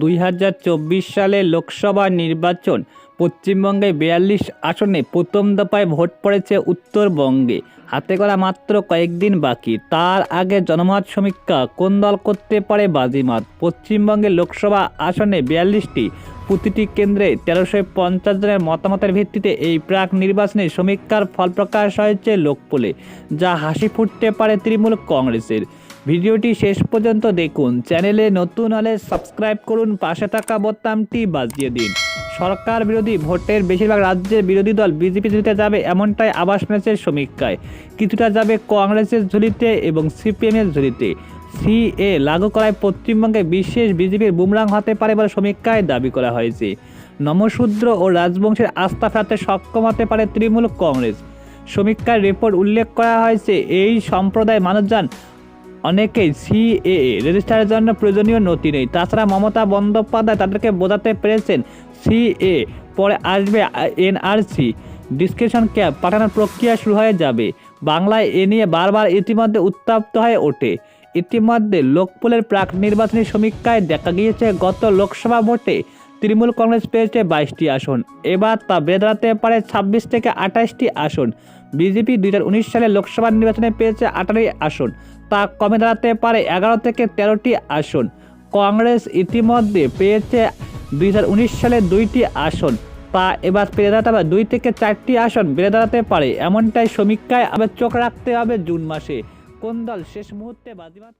দুই হাজার চব্বিশ সালে লোকসভা নির্বাচন পশ্চিমবঙ্গে বিয়াল্লিশ আসনে প্রথম দফায় ভোট পড়েছে উত্তরবঙ্গে। হাতে করা মাত্র কয়েকদিন বাকি। তার আগে জনমত সমীক্ষা কোন দল করতে পারে বাজিমাত? পশ্চিমবঙ্গে লোকসভা আসনে বিয়াল্লিশটি, প্রতিটি কেন্দ্রে তেরোশো পঞ্চাশ জনের মতামতের ভিত্তিতে এই প্রাক নির্বাচনে সমীক্ষার ফল প্রকাশ হয়েছে লোকপোলে, যা হাসি ফুটতে পারে তৃণমূল কংগ্রেসের। ভিডিওটি শেষ পর্যন্ত দেখুন। চ্যানেলে নতুন হলে সাবস্ক্রাইব করুন। পাশে থাকা বোতামটি বাজিয়ে দিন। সরকার বিরোধী ভোটের বেশিরভাগ রাজ্যের বিরোধী দল বিজেপি ঝুলিতে যাবে এমনটাই আবাস মিলেছে সমীক্ষায়। কিছুটা যাবে কংগ্রেসের ঝুলিতে এবং সিপিএমের ঝুলিতে। সিএ লাগু করায় পশ্চিমবঙ্গে বিশেষ বিজেপির বুমরাং হতে পারে বলে সমীক্ষায় দাবি করা হয়েছে। নমশূদ্র ও রাজবংশের আস্থা ফেরাতে সক্ষম হতে পারে তৃণমূল কংগ্রেস। সমীক্ষার রিপোর্ট উল্লেখ করা হয়েছে, এই সম্প্রদায় মানুষজন অনেকেই সিএএ রেজিস্টারের জন্য প্রয়োজনীয় নথি নেই। তাছাড়া মমতা বন্দ্যোপাধ্যায় তাদেরকে বোঝাতে পেরেছেন সিএ পরে আসবে এনআরসি ডিসক্রিপশন ক্যাব পাঠানোর প্রক্রিয়া শুরু হয়ে যাবে। বাংলায় এ নিয়ে বারবার ইতিমধ্যে উত্তপ্ত হয়ে ওঠে। ইতিমধ্যে লোকপুলের প্রাক নির্বাচনী সমীক্ষায় দেখা গিয়েছে, গত লোকসভা ভোটে তৃণমূল কংগ্রেস পেয়েছে বাইশটি আসন। এবার তা বেড়ে দাঁড়াতে পারে ছাব্বিশ থেকে আঠাশটি আসন। বিজেপি দুই হাজার উনিশ সালে লোকসভা নির্বাচনে পেয়েছে আঠারোই আসন। তা কমে দাঁড়াতে পারে এগারো থেকে তেরোটি আসন। কংগ্রেস ইতিমধ্যে পেয়েছে দুই হাজার উনিশ সালে দুইটি আসন। তা এবার পেরে দাঁড়াতে হবে দুই থেকে চারটি আসন বেড়ে দাঁড়াতে পারে। এমনটাই সমীক্ষায় আবার চোখ রাখতে হবে জুন মাসে। কোন দল শেষ মুহূর্তে করে?